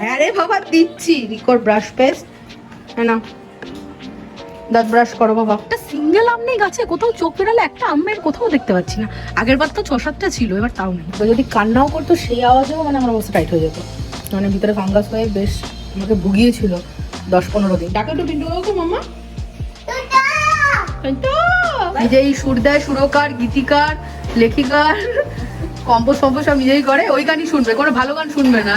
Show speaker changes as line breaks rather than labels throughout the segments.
হ্যাঁ রে বাবা দিচ্ছি। রিকোর ব্রাশ পেস্ট হ্যাঁ না দাঁত ব্রাশ করো বাবা।
একটা সিঙ্গেল আম নেই গাছে কোথাও চোখ ফেরালে একটা আমের কোথাও দেখতে পাচ্ছি না। আগের বার তো ছ সাতটা ছিল এবার তাও নেই।
তো যদি কান্নাও করতো সেই আওয়াজেও মানে আমার অবস্থা টাইট হয়ে যেত। মানে ভিতরে ফাঙ্গাস হয়ে বেশ আমাকে ভুগিয়েছিল দশ পনেরো দিন। ডাকে একটু পিন্টু বাবুকে মামা। নিজেই সুর দেয় সুরকার গীতিকার লেখিকার কম্পোজ ফম্পোজ সব নিজেই করে। ওই গানই শুনবে কোনো ভালো গান শুনবে না।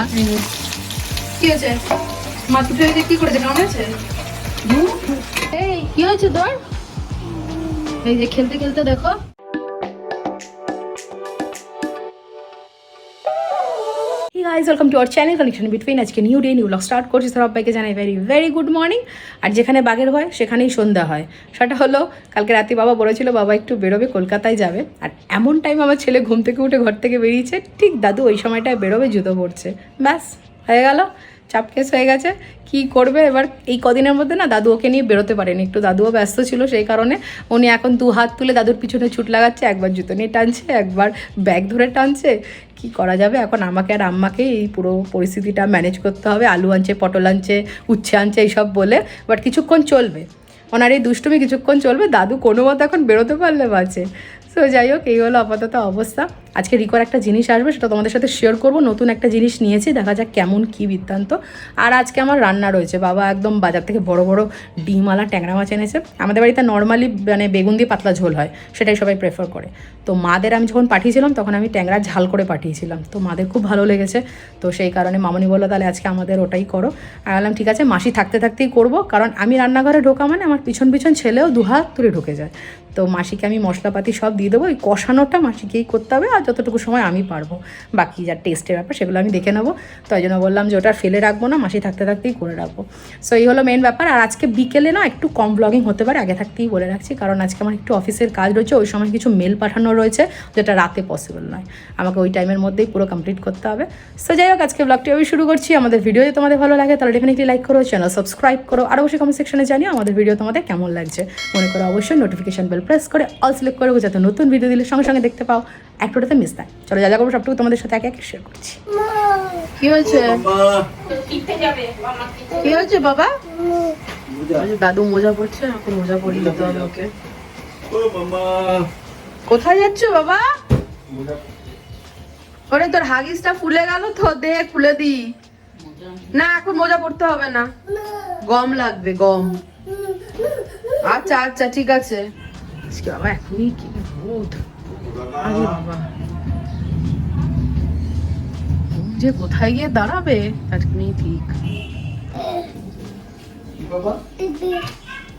হয়েছে? কি করেছে? হয়েছে? তোর? এই যে খেলতে খেলতে দেখো। আওয়ার চ্যানেল আজকে new day new start very very good morning আর যেখানে বাঘের হয় সেখানেই সন্ধ্যা হয়। সেটা হলো, কালকে রাতে বাবা বলেছিল, বাবা একটু বেরোবে, কলকাতায় যাবে। আর এমন টাইম আমার ছেলে ঘুম থেকে উঠে ঘর থেকে বেরিয়েছে, ঠিক দাদু ওই সময়টায় বেরোবে, জুতো পড়ছে ব্যাস, হয়ে গেল। চাপ কেস হয়ে গেছে। কি করবে? এবার এই কদিনের মধ্যে না দাদু ওকে নিয়ে বেরোতে পারেনি। একটু দাদুও ব্যস্ত ছিল সেই কারণে উনি এখন দু হাত তুলে দাদুর পিছনে ছুট লাগাচ্ছে, একবার জুতো নিয়ে টানছে, একবার ব্যাগ ধরে টানছে। কি করা যাবে? এখন আমাকে আর আম্মাকে এই পুরো পরিস্থিতিটা ম্যানেজ করতে হবে। আলু আনছে, পটল আনছে, উচ্ছে আনছে, এইসব বলে। বাট কিছুক্ষণ চলবে। ওনার এই দুষ্টুমি কিছুক্ষণ চলবে। দাদু কোনো মতো এখন বেরোতে পারলে বাঁচে। সো যাই হোক, এই হলো আপাতত অবস্থা। আজকে রিকর একটা জিনিস আসবে, সেটা তোমাদের সাথে শেয়ার করব। নতুন একটা জিনিস নিয়েছি, দেখা যাক কেমন কী বৃত্তান্ত। আর আজকে আমার রান্না রয়েছে, বাবা একদম বাজার থেকে বড় বড় ডিমওয়ালা ট্যাংরা মাছ এনেছে। আমাদের বাড়িতে নর্মালি মানে বেগুন দিয়ে পাতলা ঝোল হয়, সেটাই সবাই প্রেফার করে। তো মাদের আমি যখন পাঠিয়েছিলাম, তখন আমি ট্যাংরা ঝাল করে পাঠিয়েছিলাম। তো মাদের খুব ভালো লেগেছে, তো সেই কারণে মামনি বলল, তাহলে আজকে আমাদের ওটাই করো। আর বললাম, ঠিক আছে, মাসি থাকতে থাকতেই করব, কারণ আমি রান্নাঘরে ঢোকা মানে আমার পিছন পিছন ছেলেও দুহাত তুলে ঢুকে যায়। তো মাসিকে আমি মশলাপাতি সব দিয়ে দেবো ওই কষানোটা মাসিকেই করতে হবে, আর যতটুকু সময় আমি পারব। বাকি যা টেস্টের ব্যাপার সেগুলো আমি দেখে নেব। তো ওই জন্য বললাম যে ওটা ফেলে রাখব না, মাসি থাকতে থাকতেই করে রাখব। সো এই হলো মেন ব্যাপার। আর আজকে বিকেলে না একটু কম ব্লগিং হতে পারে, আগে থাকতেই বলে রাখছি। কারণ আজকে আমার একটু অফিসের কাজ রয়েছে, ওই সময় কিছু মেল পাঠানো রয়েছে, যেটা রাতে পসিবল নয়। আমাকে ওই টাইমের মধ্যেই পুরো কমপ্লিট করতে হবে। সো যাই হোক, আজকে ব্লগটি আমি শুরু করছি। আমাদের ভিডিও যদি তোমাদের ভালো লাগে, তাহলে ডেফিনেটলি লাইক করো চ্যানেল সাবস্ক্রাইব করো, আর অবশ্যই কমেন্ট সেকশনে জানিও আমাদের ভিডিও তোমাদের কেমন লাগছে। মনে করো অবশ্যই নোটিফিকেশন বেল প্রেস করে অল সিলেক্ট করে যাতে নতুন ভিডিও দিলে সঙ্গে সঙ্গে দেখতে পাও। একটাতে মিস দেয় চলো যা যা করব সবটুকু তোমাদের সাথে একে একে শেয়ার করছি। কি হয়েছে? কি হয়েছে বাবা? দাদু মোজা পড়ছে এখন মোজা পরিয়ে দিতে হবে ওকে। কোথায় যাচ্ছ বাবা? ওরে তোর হাগিসটা ফুলে গেল তো দে খুলে দি না এখন মোজা পড়তে হবে না। গম লাগবে গম। আচ্ছা আচ্ছা ঠিক আছে। আজকে বাবা এখনই কি রোদ আরে বাবা। যে কোথায় গিয়ে দাঁড়াবে তার নেই ঠিক।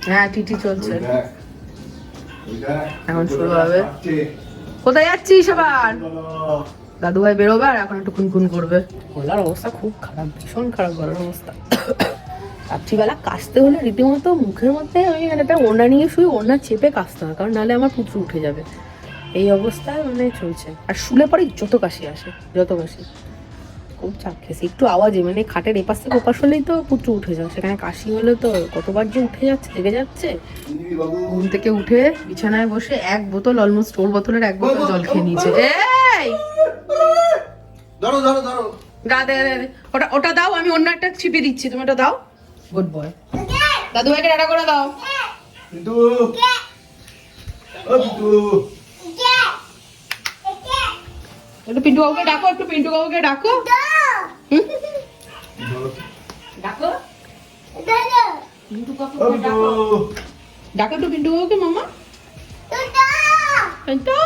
হ্যাঁ টিটি চলছে। এখন শুরু হবে। কোথায় যাচ্ছিস আবার? দাদু ভাই বেরোবে আর এখন একটু খুনখুন করবে। গলার অবস্থা খুব খারাপ ভীষণ খারাপ গলার অবস্থা। রাত্রিবেলা কাশতে হলে রীতিমতো মুখের মধ্যে আমি একটা ওড়না নিয়ে শুয়ে ওড়না চেপে কাশতে হয় কারণ নাহলে আমার পুত্র উঠে যাবে। এই অবস্থায় মানে চলছে। আর শুলে পরে যত কাশি আসে যত কাশি। খুব চাপ খেয়েছি। একটু আওয়াজে মানে খাটের এপাশ থেকে ওপাশ হলেই তো পুত্র উঠে যায়। সেখানে কাশি হলে তো কতবার যে উঠে যাচ্ছে লেগে যাচ্ছে। ঘুম থেকে উঠে বিছানায় বসে এক বোতল অলমোস্ট ওর বোতলের এক বোতল জল খেয়ে নিয়েছে। এই!
ধরো ধরো ধরো।
গা দে দে, দে। ওটা ওটা দাও আমি অন্য একটা ছিপে দিচ্ছি। তুমি ওটা দাও। গুড বয় দাদু ভাইকে টাটা করে দাও। একটু পিন্টু কাকুকে ডাকো একটু পিন্টু কাকুকে ডাকো। হুম? ডাকো। ডাকো? একটু পিন্টু কাকুকে মামা। পিন্টু।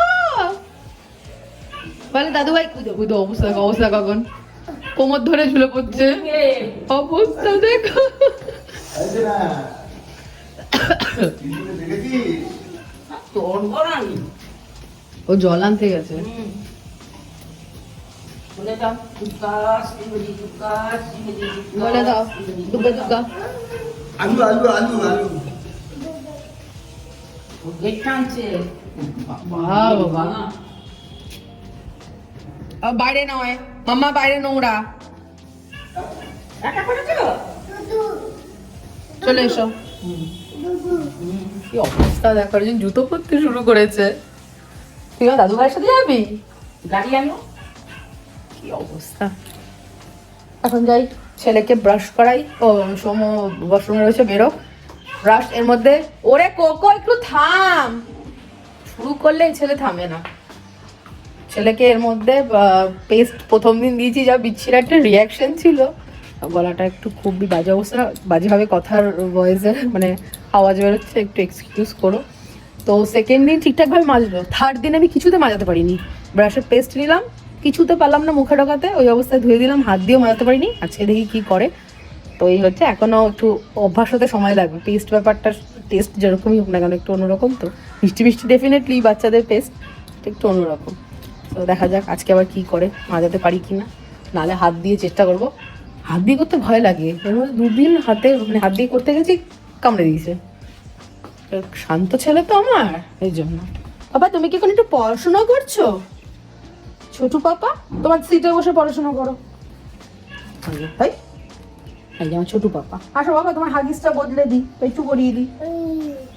বলে দাদু ভাই কুদো কুদো অবস্থা দেখো অবস্থা কখন কোমর ধরে ঝুলে পড়ছে। অবস্থা দেখো। ও জল আনতে গেছে। বলে দাও দুগ্গা দুগ্গা
আলু আলু আলু আলু
বাবা বাবা আ, বাইরে নয়। মাম্মা বাইরে নোংরা। চলে এসো। কি অবস্থা দেখো জুতো পরতে শুরু করেছে। তুই দাদু ভাইয়ের সাথে যাবি?
গাড়ি আনো।
অবস্থা? এখন যাই, ছেলেকে ব্রাশ করাই। ও, সোম ওয়াশরুমে রয়েছে বেরো ব্রাশ এর মধ্যে ওরে কোকো, একটু থাম! শুরু করলে ছেলে থামে না। ছেলেকে এর মধ্যে পেস্ট প্রথম দিন দিয়েছি, যা বিচ্ছির একটা রিয়াকশন ছিল। গলাটা একটু খুবই বাজে অবস্থা। বাজেভাবে কথার ভয়েসে মানে আওয়াজ বেরোচ্ছে, একটু এক্সকিউজ করো। তো সেকেন্ড দিন ঠিকঠাকভাবে মাজলো। থার্ড দিন আমি কিছুতে মাজাতে পারিনি। ব্রাশের পেস্ট নিলাম। কিছুতে পারলাম না মুখে ঢোকাতে, ওই অবস্থায় ধুয়ে দিলাম, হাত দিয়েও মাজাতে পারিনি। আজকে দেখি কি করে। তো এই হচ্ছে, এখনও একটু অভ্যাস হতে সময় লাগবে। পেস্ট ব্যাপারটা টেস্ট যেরকমই হোক না কেন, একটু অন্যরকম তো। মিষ্টি মিষ্টি ডেফিনেটলি বাচ্চাদের পেস্ট একটু অন্যরকম। তো দেখা যাক আজকে আবার কি করে, মাজাতে পারি কি না নাহলে হাত দিয়ে চেষ্টা করব। হাত দিয়ে করতে ভয় লাগে। দুদিন হাতে মানে হাত দিয়ে করতে গেছি, কামড়ে দিয়েছে। শান্ত ছেলে তো আমার, এই জন্য। বাবা, তুমি কি এখন একটু পড়াশোনা করছ? ছোটু পাপা তোমার সিটে বসে পড়াশোনা করো। তাই? এই যে আমার ছোটু পাপা। আসো বাবা তোমার হাগিসটা বদলে দিই একটু করিয়ে দিই।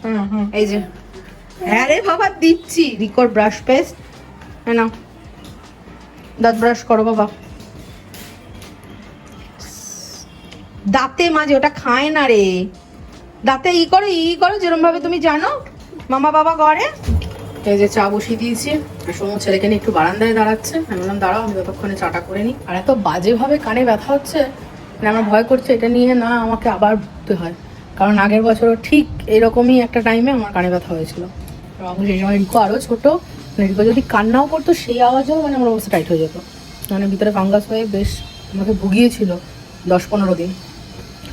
হুম হুম এই যে। হ্যাঁ রে বাবা দিচ্ছি। রিকোর ব্রাশ পেস্ট। হ্যাঁ না দাঁত ব্রাশ করো বাবা। দাঁতে মাঝে ওটা খায় না রে। দাঁতে ই করো ই করো যেরকম ভাবে তুমি জানো। মামা বাবা করে এই যে চা বসিয়ে দিয়েছি। সময় ছেলেকে নিয়ে একটু বারান্দায় দাঁড়াচ্ছে। আমি বললাম, দাঁড়াও, আমি ততক্ষণে চাটা করে নিই। আর এত বাজেভাবে কানে ব্যথা হচ্ছে মানে আমার ভয় করছে, এটা নিয়ে না আমাকে আবার ভুগতে হয়। কারণ আগের বছরও ঠিক এরকমই একটা টাইমে আমার কানে ব্যথা হয়েছিল। সেই সময় রিকো আরও ছোটো মানে রিকো যদি কান্নাও করতো, সেই আওয়াজেও মানে আমার অবস্থা টাইট হয়ে যেত। মানে ভিতরে ফাঙ্গাস হয়ে বেশ আমাকে ভুগিয়েছিল দশ পনেরো দিন।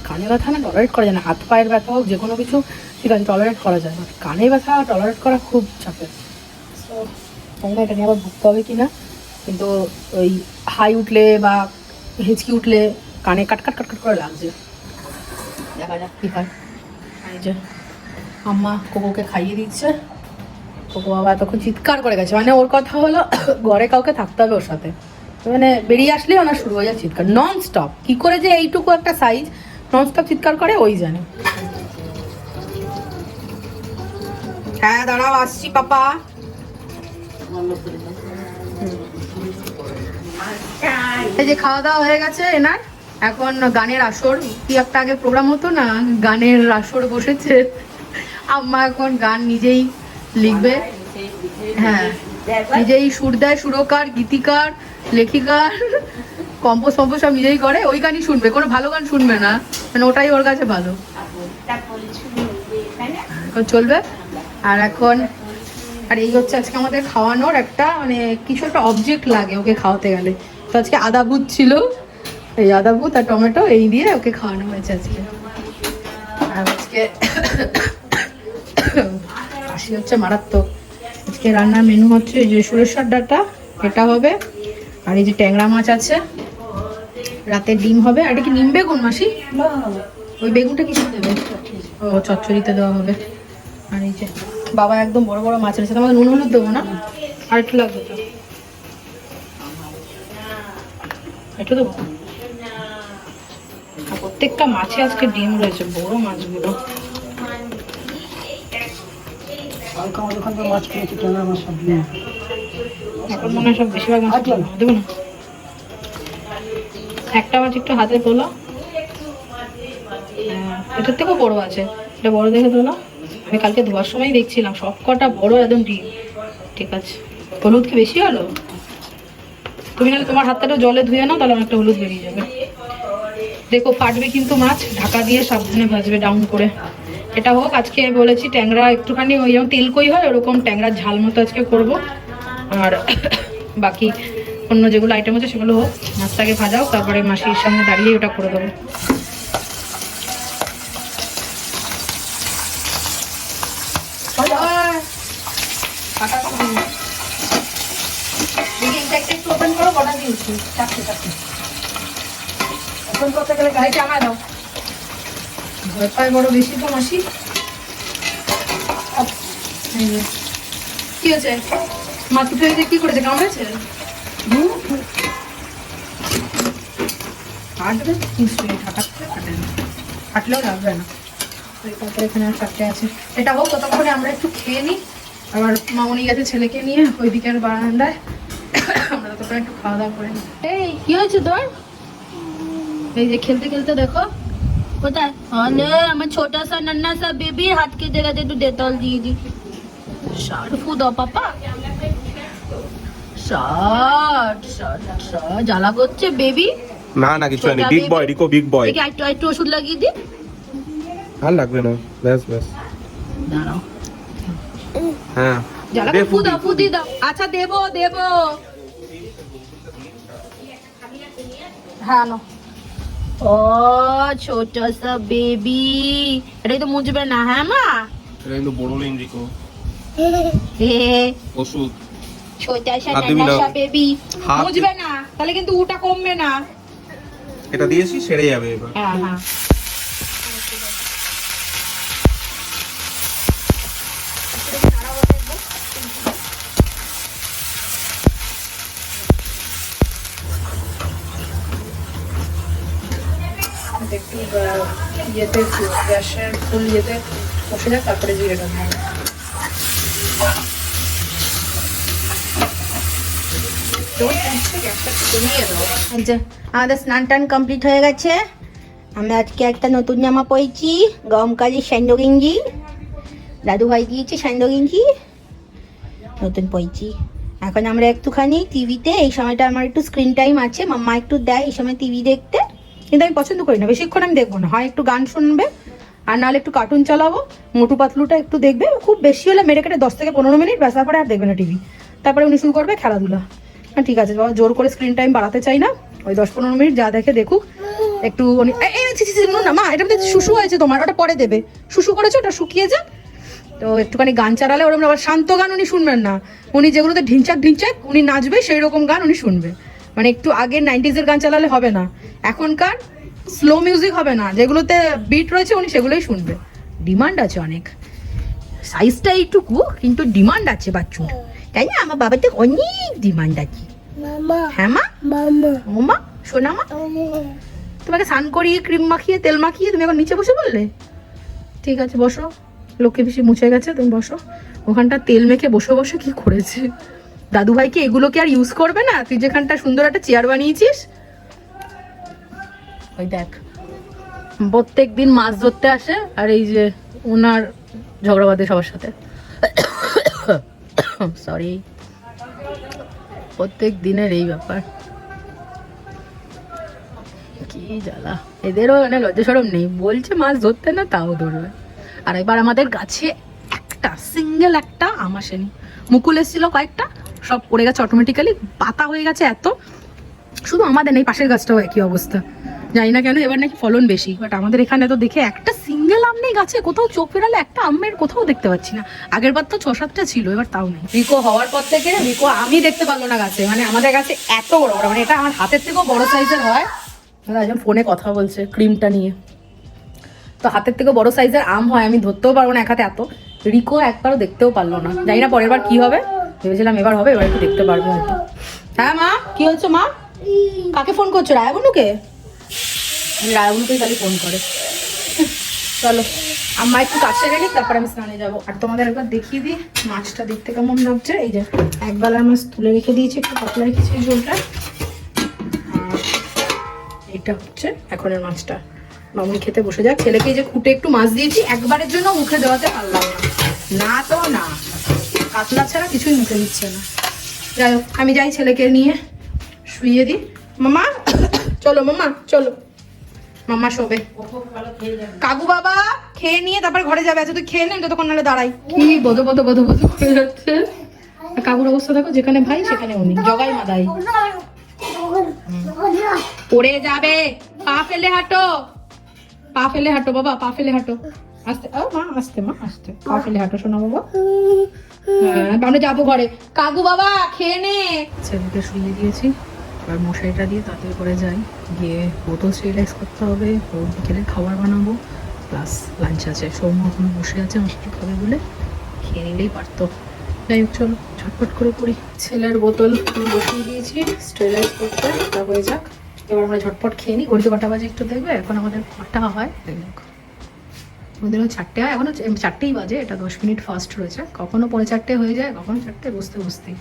কানে ব্যথা না টলারেট করা যায় না। হাত, পায়ের ব্যথা হোক যে কোনো কিছু ঠিক আছে টলারেট করা যায় বাট কানে ব্যথা টলারেট করা খুব চাপের। তো জানি না এটা নিয়ে আবার ভুগতে হবে কি না কিন্তু ওই হাই উঠলে বা হেঁচকি উঠলে কানে কাট কাট কাট কাট করে লাগছে। দেখা যাক কী হয়। যে, আম্মা কোকোকে খাইয়ে দিচ্ছে। কোকো বাবা এতক্ষণ চিৎকার করে গেছে। মানে ওর কথা হলো, ঘরে কাউকে থাকতে হবে ওর সাথে। মানে বেরিয়ে আসলেই ওনার শুরু হয়ে যায় চিৎকার। নন স্টপ কী করে যে এইটুকু একটা সাইজ নন স্টপ চিৎকার করে, ওই জানে। হ্যাঁ দাঁড়াও আসছি পাপা। এই যে খাওয়া দাওয়া হয়ে গেছে এনার। এখন গানের আসর। কি একটা আগে প্রোগ্রাম হতো না গানের আসর বসেছে। আম্মা এখন গান নিজেই লিখবে। হ্যাঁ নিজেই সুর দেয় সুরকার গীতিকার লেখিকার কম্পোজ ফম্পোজ সব নিজেই করে। ওই গানই শুনবে কোনো ভালো গান শুনবে না। মানে ওটাই ওর কাছে ভালো। চলবে। আর এখন আর এই হচ্ছে আজকে আমাদের খাওয়ানোর একটা মানে কিছু একটা অবজেক্ট লাগে ওকে খাওয়াতে গেলে। তো আজকে আদা ভূত ছিল এই আদা ভূত আর টমেটো এই দিয়ে ওকে খাওয়ানো হয়েছে আজকে। আর আজকে আসি হচ্ছে মারাত্মক। আজকে রান্নার মেনু হচ্ছে এই যে সুরেশ্বর ডাটা এটা হবে। আর এই যে ট্যাংরা মাছ আছে রাতে ডিম হবে। আর এটা কি নিম বেগুন মাসি? ওই বেগুনটা কিছু দেবে? ও চচ্চড়িতে দেওয়া হবে। আর এই যে বাবা একদম বড় বড় মাছ এনেছে তোমাকে নুন হলুদ দেবো না? আর একটু লাগবে তো একটু দেবো? প্রত্যেকটা মাছে আজকে ডিম রয়েছে বড় মাছগুলো।
মাছ কিনেছি ট্যাংরা মাছ সব
এখন মনে হয় সব বেশিরভাগ মাছ
আচ্ছা।
দেবো না? একটা মাছ একটু হাতে তোলো। হ্যাঁ, এটার থেকেও বড় আছে। এটা বড় দেখে তোলো। আমি কালকে ধোয়ার সময় দেখছিলাম, সব কটা বড় একদম ডিম। ঠিক আছে। হলুদ কি বেশি হলো? তুমি নাহলে তোমার হাতটা জলে ধুয়ে নাও, তাহলে অনেকটা হলুদ বেরিয়ে যাবে। দেখো, ফাটবে কিন্তু মাছ, ঢাকা দিয়ে সাবধানে ভাজবে ডাউন করে। এটা হোক, আজকে বলেছি ট্যাংরা একটুখানি ওই যেমন তেল কই হয়, ওরকম ট্যাংরার ঝাল মতো আজকে করব। আর বাকি অন্য যেগুলো আইটেম আছে, সেগুলো হোক, মাছটাকে ভাজাও, তারপরে মাসির সামনে দাঁড়িয়ে ওটা করে দেবো ওপেন করো কটা চারটে চারটে ওপেন করতে গেলে গাড়িটা আমায় দাও। ভয় পায় বড় বেশি তো মাসি। কি হয়েছে? গেছে কি করেছে কামড়েছে? কাটবে? নিশ্চয়ই ফাটে না। ফাটলেও লাগবে না। তারপরে এখানে আর চারটে আছে। এটা হোক ততক্ষণে আমরা একটু খেয়ে নিই। আবার মামনি গেছে ছেলেকে নিয়ে ওই দিকের বারান্দায় একটু খাওয়া দাওয়া করে এই কি হয়েছে তোর?
এই যে খেলতে খেলতে দেখো ওষুধ লাগিয়ে দি।
আর লাগবে না। ব্যাস ব্যাস। হ্যাঁ।
জ্বালা
ফুদা
ফুদি দাও। আচ্ছা দেবো দেবো। হ্যাঁ ও ছোট সা বেবি এটাই তো মুছবে না হ্যাঁ মা
এটা কিন্তু বড় লাইন রিকো
হে
ওষুধ
ছোট সা নানা। সা বেবি মুছবে না তাহলে কিন্তু উটা কমবে না
এটা দিয়েছি সেরে যাবে এবার।
হ্যাঁ হ্যাঁ
ইয়েতে গ্যাসের ফুল ইয়েতে বসে যাক তারপরে
এই যে আমাদের স্নান টান কমপ্লিট হয়ে গেছে। আমি আজকে একটা নতুন জামা পরেছি গরমকালের দাদু ভাই নতুন এখন আমরা একটুখানি টিভিতে এই সময়টা আমার একটু স্ক্রিন টাইম আছে, মাম্মা একটু দেয় এই সময় টিভি দেখতে।
কিন্তু আমি পছন্দ করি না। বেশিক্ষণ আমি দেখব না। হয় একটু গান শুনবে, আর নাহলে একটু কার্টুন চালাবো, মোটু পাতলুটা একটু দেখবে। খুব বেশি হলে মেরে কেটে দশ থেকে পনেরো মিনিট, ব্যাস, তারপরে আর দেখবে না টিভি তারপরে উনি শুরু করবে খেলাধুলা। হ্যাঁ ঠিক আছে, বাবা, জোর করে স্ক্রিন টাইম বাড়াতে চাই না। ওই দশ পনেরো মিনিট যা দেখে দেখুক। একটু উনি না, মা, এটা শুশু হয়েছে তোমার, ওটা পরে দেবে। শুশু করেছ, ওটা শুকিয়ে যাক। তো একটুখানি গান চালালে ওরকম আবার শান্ত গান উনি শুনবেন না। উনি যেগুলোতে ঢিনচাক ঢিনচাক, উনি নাচবে সেই রকম গান উনি শুনবে। মানে একটু আগে নাইনটিজের গান চালালে হবে না। এখনকার স্লো মিউজিক হবে না। যেগুলোতে বিট রয়েছে উনি সেগুলোই শুনবে। ডিমান্ড আছে অনেক। সাইজটা এইটুকু কিন্তু ডিমান্ড আছে বাচ্চুর। তাই না? আমার বাবাতে অনেক ডিমান্ড আছে। হ্যাঁ মা? মা শোনা মা? তোমাকে স্নান করিয়ে ক্রিম মাখিয়ে তেল মাখিয়ে তুমি এখন নিচে বসে বললে? ঠিক আছে বসো। লোকে বেশি মুছে গেছে তুমি বসো। ওখানটা তেল মেখে বসে বসে কি করেছে? দাদু ভাই কি এগুলোকে আর ইউজ করবে না? তুই যেখানটা সুন্দর একটা চেয়ার বানিয়েছিস? ওই দেখ, প্রত্যেক দিন মাছ ধরতে আসে আর এই যে ওনার ঝগড়া বাঁধে সবার সাথে। সরি প্রত্যেক দিনের এই ব্যাপার। কি জ্বালা। এদেরও মানে লজ্জা সরম নেই। বলছে মাছ ধরতে না, তাও ধরবে। আর এবার আমাদের গাছে একটা সিঙ্গেল একটা আম আসেনি। মুকুল এসেছিল কয়েকটা? সব পড়ে গেছে অটোমেটিক্যালি পাতা হয়ে গেছে এত। শুধু আমাদের নেই, পাশের গাছটাও একই অবস্থা। জানি না কেন, এবার নাকি ফলন বেশি। বাট আমাদের এখানে তো দেখে একটা সিঙ্গেল আম নেই গাছে, কোথাও চোখ ফেরালে একটা আমের কোথাও দেখতে পাচ্ছি না। আগের বার তো ছ সাতটা ছিল, এবার তাও নেই। রিকো হওয়ার পর থেকে রিকো আমি দেখতে পারল না গাছে। মানে আমাদের গাছে এত বড় বড় মানে এটা আমার হাতের থেকেও বড় সাইজের হয়। একজন ফোনে কথা বলছে ক্রিমটা নিয়ে। তো হাতের থেকেও বড় সাইজের আম হয়, আমি ধরতেও পারব না এক হাতে এত। রিকো একবারও দেখতেও পারল না। জানি না পরের বার কি হবে। ভেবেছিলাম এবার হবে, এবার একটু দেখতে পারব হয়তো। হ্যাঁ মা, কি হচ্ছে মা? কাকে ফোন করছ, রায়বনুকে? রায়বনুকেই খালি ফোন করে। চলো, আম্মা একটু কাছে গেলে, তারপর আমি স্নানে যাব। আর তোমাদের একবার দেখিয়ে দিই, মাছটা দেখতে কেমন লাগছে। এই যে, একবেলা মাছ তুলে রেখে দিয়েছি একটু পাতলা রেখেছি ঝোলটা। এটা হচ্ছে এখনের মাছটা। মামুনি খেতে বসে যাক। ছেলেকে যে খুঁটে একটু মাছ দিয়েছি, একবারের জন্য মুখে দেওয়াতে পারলাম না তো না। কাতলা ছাড়া কিছুই মুখে দিচ্ছে না। যাই হোক, আমি যাই ছেলেকে নিয়ে শুইয়ে দিই। মামা, চলো মামা চলো। মামা শোবে। কাকু বাবা, খেয়ে নিয়ে তারপর ঘরে যাবে। আচ্ছা তুই খেয়ে নেন ততক্ষণ নাহলে দাঁড়াই। কি বদো বদো বদো বদো হয়ে যাচ্ছে। কাকুর অবস্থা দেখো, যেখানে ভাই, সেখানে উনি। জগাই মাদাই। পড়ে যাবে। পা ফেলে হাঁটো। পা ফেলে হাঁটো, বাবা, পা ফেলে হাঁটো। আস্তে, ও মা, আস্তে মা, আস্তে। পা ফেলে হাঁটো, শোনা বাবা। আমরা যাব ঘরে। কাকু বাবা খেয়ে নে। ছেলেকে শুয়ে দিয়েছি। এবার মশারিটা দিয়ে তাতে করে যাই। গিয়ে বোতল স্টেরিলাইজ করতে হবে। বিকেলে খাবার বানাবো। প্লাস লাঞ্চ আছে। সৌম্য এখন বসে আছে মাছটা খাবে বলে। খেয়ে নিলেই পারতো। যাই হোক চলো ঝটপট করে পড়ি ছেলের বোতল বসিয়ে দিয়েছি স্টেরিলাইজ করতে। তারপরে যাক এবার আমরা ঝটপট খেয়ে নিই। ঘড়িতে কটা বাজে একটু দেখবে। এখন আমাদের কটা হয়? এই ওই চারটে হয় এখনও চারটেই বাজে, এটা দশ মিনিট ফাস্ট রয়েছে। কখনো পৌনে চারটে হয়ে যায়, কখনো চারটে বসতে, বসতেই।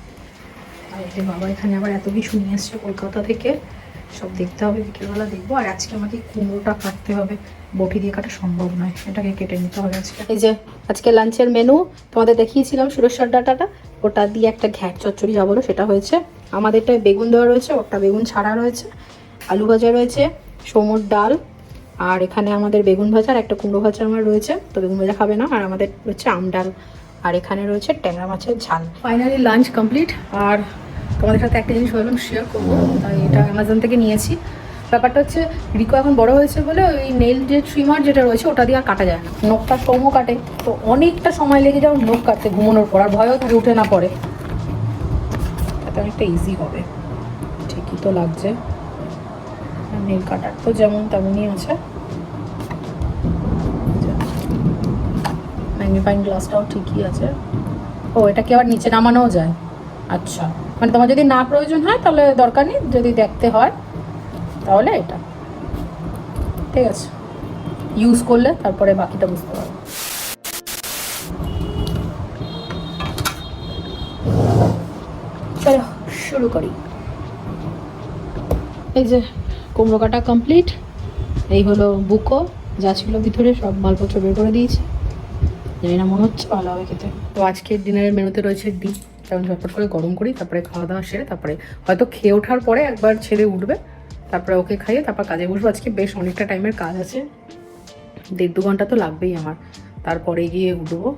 আর যে বাবা এখানে আবার এত কিছু নিয়ে এসছে কলকাতা থেকে, সব দেখতে হবে, বিকেলবেলা দেখব। আর আজকে আমাকে কুমড়োটা কাটতে হবে। বটি দিয়ে কাটা সম্ভব নয়, এটাকে কেটে নিতে হবে আজকে। এই যে, আজকে লাঞ্চের মেনু তোমাদের দেখিয়েছিলাম সুরেশ্বর ডাটাটা। ওটা দিয়ে একটা ঘ্যাট চচ্চড়ি যা বলো সেটা হয়েছে। আমাদেরটায় বেগুন দেওয়া রয়েছে, ওটা বেগুন ছাড়া রয়েছে। আলু ভাজা রয়েছে সোমর ডাল আর এখানে আমাদের বেগুন ভাজা আর একটা কুমড়ো ভাজা আমার রয়েছে, তো বেগুন ভাজা খাবে না। আর আমাদের রয়েছে আম ডাল। আর এখানে রয়েছে ট্যাংরা মাছের ঝাল। ফাইনালি লাঞ্চ কমপ্লিট আর তোমাদের সাথে একটা জিনিস ভাবলাম শেয়ার করব, তাই এটা অ্যামাজন থেকে নিয়েছি। ব্যাপারটা হচ্ছে, রিকো এখন বড় হয়েছে বলে ওই নেল যে ট্রিমার যেটা রয়েছে, ওটা দিয়ে আর কাটা যায় না। নখটা সৌম্য কাটে, তো অনেকটা সময় লেগে যায় নখ কাটতে, ঘুমানোর পর। আর ভয়ও থাকে উঠে না পড়ে। তাতে অনেকটা ইজি হবে। ঠিকই তো লাগছে। Nail cutter. তো যেমন তেমনই আছে। ম্যাগনিফাইং গ্লাসটাও ঠিকই আছে। ও, এটা কি আবার নিচে নামানোও যায়? আচ্ছা। মানে তোমার যদি না প্রয়োজন হয়, তাহলে দরকার নেই। যদি দেখতে হয়, তাহলে এটা। ঠিক আছে। ইউজ করলে তারপরে বাকিটা বুঝতে পারব। শুরু করি। এই যে কুমড়ো কাটা কমপ্লিট এই হলো বুকো যা ছিল ভিতরে, সব মালপত্র বের করে দিয়েছি। জানি না, মনে হচ্ছে ভালো হবে খেতে। তো আজকের ডিনারের মেনুতে রয়েছে ডিম। তেমন ঝটপট করে গরম করি, তারপরে খাওয়া দাওয়া সেরে, তারপরে হয়তো খেয়ে ওঠার পরে একবার ছেড়ে উঠবে। তারপরে ওকে খাইয়ে তারপর কাজে বসবো। আজকে বেশ অনেকটা টাইমের কাজ আছে। দেড় দু ঘণ্টা তো লাগবেই আমার। তারপরে গিয়ে উঠবো।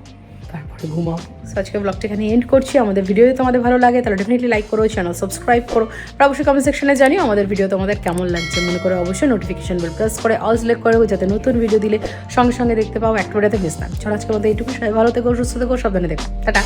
তারপরে ঘুমাও। সো আজকে ব্লগটা এখানে এন্ড করছি। আমাদের ভিডিও যদি তোমাদের ভালো লাগে, তাহলে ডেফিনেটলি লাইক করো চ্যানেল সাবস্ক্রাইব করো। আর অবশ্যই কমেন্ট সেকশনে জানিও আমাদের ভিডিও তোমাদের কেমন লাগছে। মনে করে অবশ্যই নোটিফিকেশন বেল প্রেস করে অল সিলেক্ট করে যাতে নতুন ভিডিও দিলে সঙ্গে সঙ্গে দেখতে পাও অ্যাক্টিভিটাতে মিস না। চলো আজকে মধ্যে এইটুকু সবাই ভালো থেকো, সুস্থ থেকো, সাবধানে দেখো টাটা।